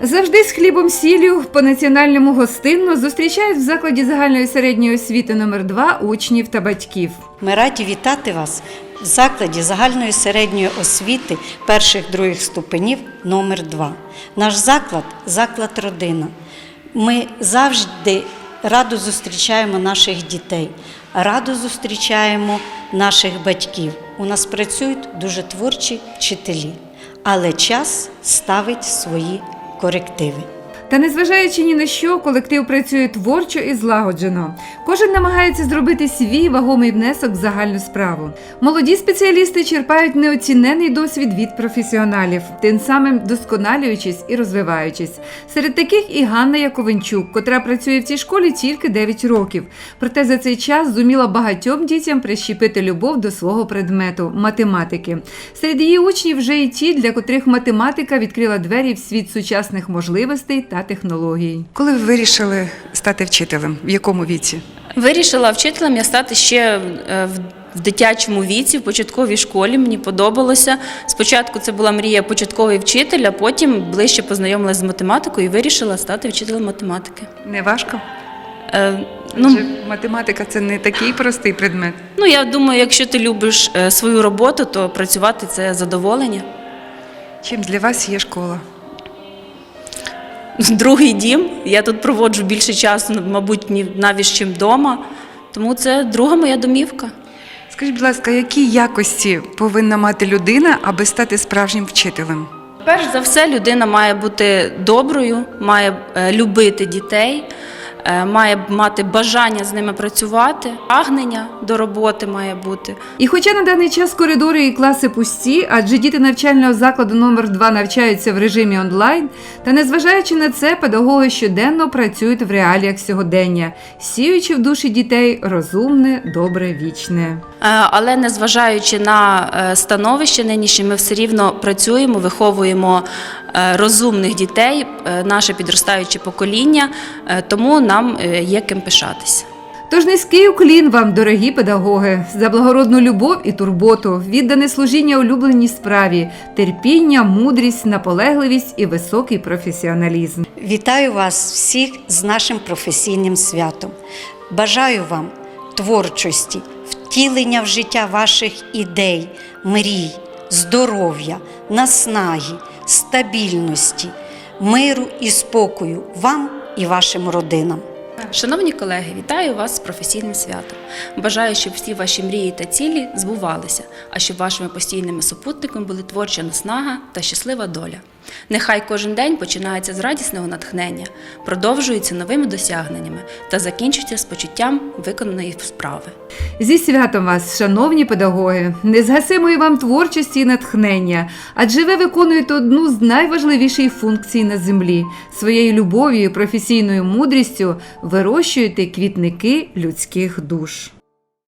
Завжди з хлібом сіллю по національному гостинно зустрічають в закладі загальної середньої освіти номер 2 учнів та батьків. Ми раді вітати вас в закладі загальної середньої освіти перших других ступенів номер 2 Наш заклад заклад родина. Ми завжди радо зустрічаємо наших дітей, радо зустрічаємо наших батьків. У нас працюють дуже творчі вчителі, але час ставить свої корективи. Та незважаючи ні на що, колектив працює творчо і злагоджено. Кожен намагається зробити свій вагомий внесок в загальну справу. Молоді спеціалісти черпають неоцінений досвід від професіоналів, тим самим досконалюючись і розвиваючись. Серед таких і Ганна Яковенчук, котра працює в цій школі тільки 9 років. Проте за цей час зуміла багатьом дітям прищепити любов до свого предмету математики. Серед її учнів вже і ті, для котрих математика відкрила двері в світ сучасних можливостей та технологій. Коли ви вирішили стати вчителем? В якому віці? Вирішила вчителем я стати ще е, в- в дитячому віці, в початковій школі. Мені подобалося. Спочатку це була мрія початковий вчитель, а потім ближче познайомилася з математикою і вирішила стати вчителем математики. Не важко? Е, Ну, Ну, математика це не такий простий предмет. ну я думаю, якщо ти любиш е, свою роботу, то працювати це задоволення. Чим для вас є школа? Другий дім. Я тут проводжу більше часу, мабуть, навіть чим вдома. Тому це друга моя домівка. Скажіть, будь ласка, які якості повинна мати людина, аби стати справжнім вчителем? Перш за все, людина має бути доброю, має е, любити дітей, має мати бажання з ними працювати, прагнення до роботи має бути. І хоча на даний час коридори і класи пусті, адже діти навчального закладу номер 2 навчаються в режимі онлайн, та незважаючи на це, педагоги щоденно працюють в реаліях сьогодення, сіючи в душі дітей розумне, добре, вічне. Е, Але незважаючи на е, становище нинішнє, ми все рівно працюємо, виховуємо е, розумних дітей, е, наше підростаюче покоління, е, тому нам е, є ким пишатися. Тож низький уклін вам, дорогі педагоги, за благородну любов і турботу, віддане служіння улюбленій справі, терпіння, мудрість, наполегливість і високий професіоналізм. Вітаю вас всіх з нашим професійним святом. Бажаю вам творчості, втілення в життя ваших ідей, мрій, здоров'я, наснаги, стабільності, миру і спокою вам і вашим родинам. Шановні колеги, вітаю вас з професійним святом. Бажаю, щоб всі ваші мрії та цілі збувалися, а щоб вашими постійними супутниками були творча наснага та щаслива доля. Нехай кожен день починається з радісного натхнення, продовжується новими досягненнями та закінчується з почуттям виконаної справи. Зі святом вас, шановні педагоги, незгасимої вам творчості і натхнення, адже ви виконуєте одну з найважливіших функцій на землі. Своєю любов'ю і професійною мудрістю вирощуєте квітники людських душ.